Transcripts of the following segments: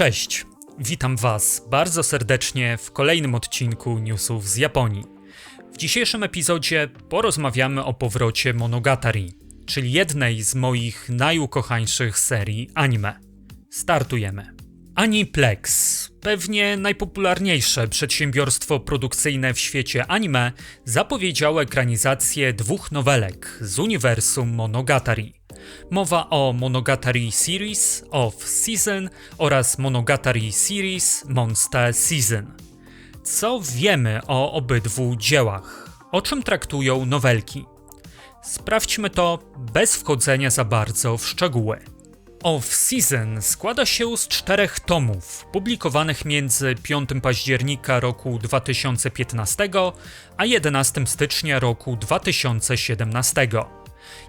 Cześć, witam Was bardzo serdecznie w kolejnym odcinku Newsów z Japonii. W dzisiejszym epizodzie porozmawiamy o powrocie Monogatari, czyli jednej z moich najukochańszych serii anime. Startujemy. Aniplex, pewnie najpopularniejsze przedsiębiorstwo produkcyjne w świecie anime, zapowiedziało ekranizację dwóch nowelek z uniwersum Monogatari. Mowa o Monogatari Series of Season oraz Monogatari Series Monster Season. Co wiemy o obydwu dziełach? O czym traktują nowelki? Sprawdźmy to bez wchodzenia za bardzo w szczegóły. Off-Season składa się z czterech tomów, publikowanych między 5 października roku 2015 a 11 stycznia roku 2017.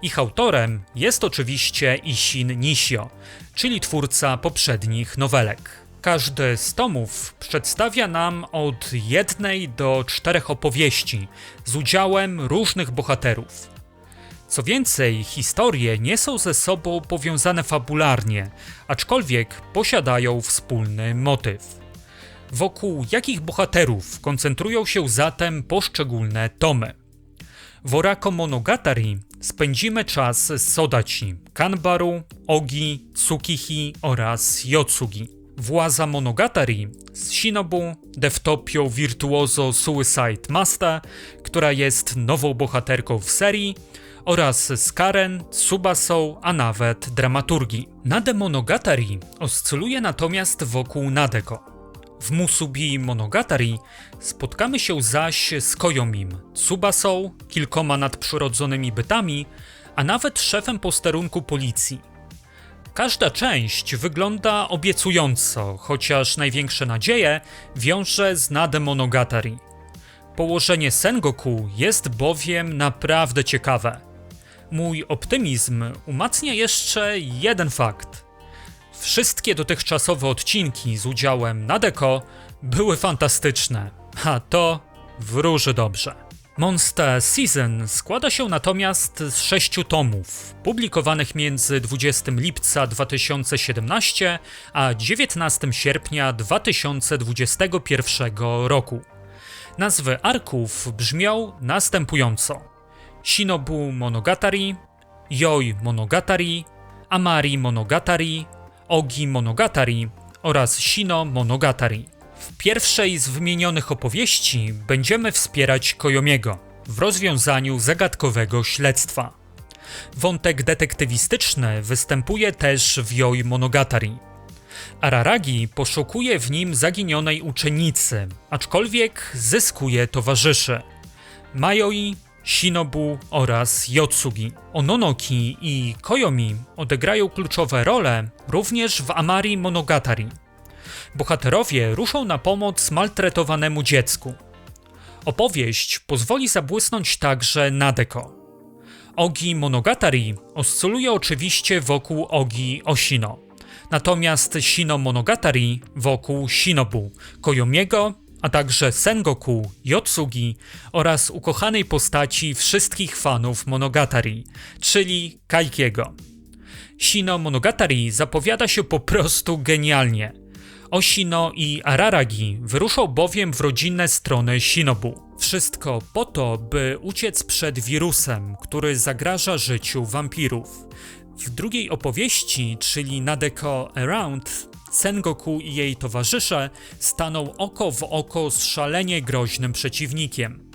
Ich autorem jest oczywiście Ishin Nishio, czyli twórca poprzednich nowelek. Każdy z tomów przedstawia nam od jednej do czterech opowieści z udziałem różnych bohaterów. Co więcej, historie nie są ze sobą powiązane fabularnie, aczkolwiek posiadają wspólny motyw. Wokół jakich bohaterów koncentrują się zatem poszczególne tomy? W Orako Monogatari spędzimy czas z Sodaci, Kanbaru, Ogi, Tsukihi oraz Yotsugi. Władza Monogatari z Shinobu, Deftopio Virtuoso Suicide Master, która jest nową bohaterką w serii, oraz z Karen, Tsubasą, a nawet dramaturgii. Nade Monogatari oscyluje natomiast wokół Nadeko. W Musubi Monogatari spotkamy się zaś z Koyomim, Tsubasą, kilkoma nadprzyrodzonymi bytami, a nawet szefem posterunku policji. Każda część wygląda obiecująco, chociaż największe nadzieje wiąże z Nade Monogatari. Położenie Sengoku jest bowiem naprawdę ciekawe. Mój optymizm umacnia jeszcze jeden fakt. Wszystkie dotychczasowe odcinki z udziałem Nadeko były fantastyczne, a to wróży dobrze. Monster Season składa się natomiast z sześciu tomów, publikowanych między 20 lipca 2017 a 19 sierpnia 2021 roku. Nazwy arków brzmią następująco: Shinobu Monogatari, Yoi Monogatari, Amari Monogatari, Ogi Monogatari oraz Shino Monogatari. W pierwszej z wymienionych opowieści będziemy wspierać Koyomiego w rozwiązaniu zagadkowego śledztwa. Wątek detektywistyczny występuje też w Yoi Monogatari. Araragi poszukuje w nim zaginionej uczennicy, aczkolwiek zyskuje towarzyszy. Mayoi, Shinobu oraz Yotsugi. Ononoki i Koyomi odegrają kluczowe role również w Amari Monogatari. Bohaterowie ruszą na pomoc maltretowanemu dziecku. Opowieść pozwoli zabłysnąć także Nadeko. Ogi Monogatari oscyluje oczywiście wokół Ogi Oshino, natomiast Shino Monogatari wokół Shinobu, Koyomiego a także Sengoku, Yotsugi oraz ukochanej postaci wszystkich fanów Monogatari, czyli Kaikiego. Shino Monogatari zapowiada się po prostu genialnie. Oshino i Araragi wyruszą bowiem w rodzinne strony Shinobu. Wszystko po to, by uciec przed wirusem, który zagraża życiu wampirów. W drugiej opowieści, czyli Nadeko Around, Sengoku i jej towarzysze staną oko w oko z szalenie groźnym przeciwnikiem.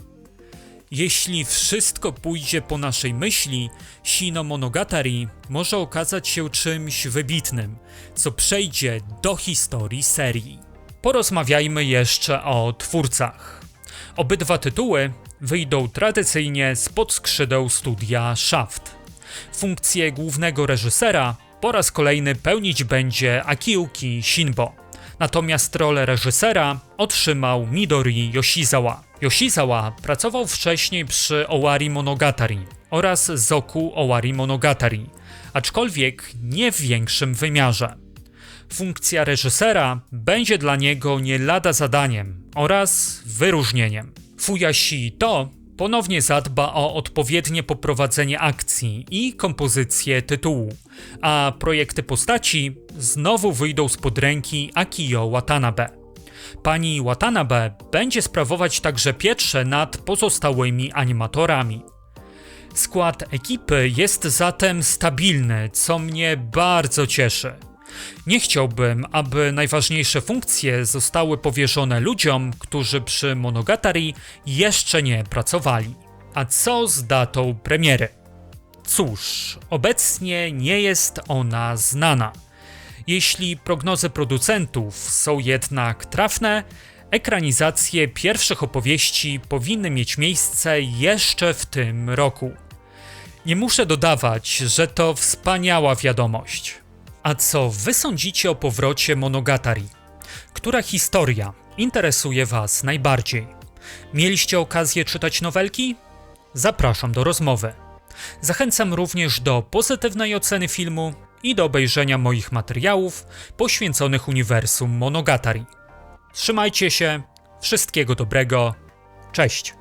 Jeśli wszystko pójdzie po naszej myśli, Shino Monogatari może okazać się czymś wybitnym, co przejdzie do historii serii. Porozmawiajmy jeszcze o twórcach. Obydwa tytuły wyjdą tradycyjnie spod skrzydeł studia Shaft. Funkcję głównego reżysera po raz kolejny pełnić będzie Akiuki Shinbo. Natomiast rolę reżysera otrzymał Midori Yoshizawa. Yoshizawa pracował wcześniej przy Owari Monogatari oraz Zoku Owari Monogatari, aczkolwiek nie w większym wymiarze. Funkcja reżysera będzie dla niego nie lada zadaniem oraz wyróżnieniem. Fuyashi to ponownie zadba o odpowiednie poprowadzenie akcji i kompozycję tytułu, a projekty postaci znowu wyjdą spod ręki Akiyo Watanabe. Pani Watanabe będzie sprawować także pieczę nad pozostałymi animatorami. Skład ekipy jest zatem stabilny, co mnie bardzo cieszy. Nie chciałbym, aby najważniejsze funkcje zostały powierzone ludziom, którzy przy Monogatari jeszcze nie pracowali. A co z datą premiery? Cóż, obecnie nie jest ona znana. Jeśli prognozy producentów są jednak trafne, ekranizacje pierwszych opowieści powinny mieć miejsce jeszcze w tym roku. Nie muszę dodawać, że to wspaniała wiadomość. A co wy sądzicie o powrocie Monogatari? Która historia interesuje was najbardziej? Mieliście okazję czytać nowelki? Zapraszam do rozmowy. Zachęcam również do pozytywnej oceny filmu i do obejrzenia moich materiałów poświęconych uniwersum Monogatari. Trzymajcie się, wszystkiego dobrego, cześć!